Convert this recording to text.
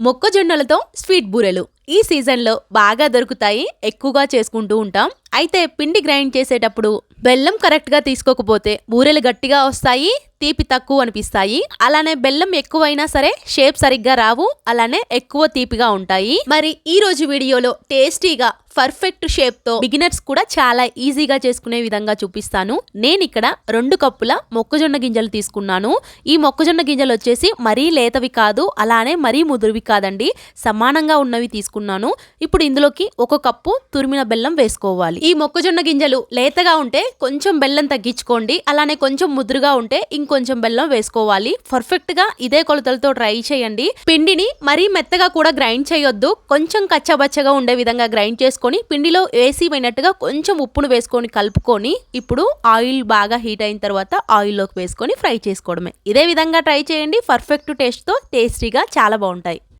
మొక్కజొన్నలతో sweet బూరెలు ఈ సీజన్లో బాగా దొరుకుతాయి ఎక్కువగా చేసుకుంటూ ఉంటాం. అయితే పిండి గ్రైండ్ చేసేటప్పుడు బెల్లం కరెక్ట్గా తీసుకోకపోతే బూరెలు గట్టిగా వస్తాయి తీపి తక్కువ అనిపిస్తాయి. అలానే బెల్లం ఎక్కువైనా సరే షేప్ సరిగ్గా రావు అలానే ఎక్కువ తీపిగా ఉంటాయి. మరి ఈ రోజు వీడియోలో టేస్టీగా పర్ఫెక్ట్ షేప్తో బిగినర్స్ కూడా చాలా ఈజీగా చేసుకునే విధంగా చూపిస్తాను. నేను ఇక్కడ రెండు కప్పుల మొక్కజొన్న గింజలు తీసుకున్నాను. ఈ మొక్కజొన్న గింజలు వచ్చేసి మరీ లేతవి కాదు అలానే మరీ ముదురువి కాదండి. సమానంగా ఉన్నవి తీసుకున్నాను. ఇప్పుడు ఇందులోకి ఒక కప్పు తురిమిన బెల్లం వేసుకోవాలి. ఈ మొక్కజొన్న గింజలు లేతగా ఉంటే కొంచెం బెల్లం తగ్గించుకోండి అలానే కొంచెం ముదురుగా ఉంటే ఇంకొంచెం బెల్లం వేసుకోవాలి. పర్ఫెక్ట్గా ఇదే కొలతలతో ట్రై చేయండి. పిండిని మరీ మెత్తగా కూడా గ్రైండ్ చేయొద్దు. కొంచెం కచ్చబచ్చగా ఉండే విధంగా గ్రైండ్ చేసుకొని పిండిలో వేసి పోయినట్టుగా కొంచెం ఉప్పును వేసుకొని కలుపుకొని ఇప్పుడు ఆయిల్ బాగా హీట్ అయిన తర్వాత ఆయిల్లోకి వేసుకొని ఫ్రై చేసుకోవడమే. ఇదే విధంగా ట్రై చేయండి. పర్ఫెక్ట్ టేస్ట్తో టేస్టీగా చాలా బాగుంటాయి.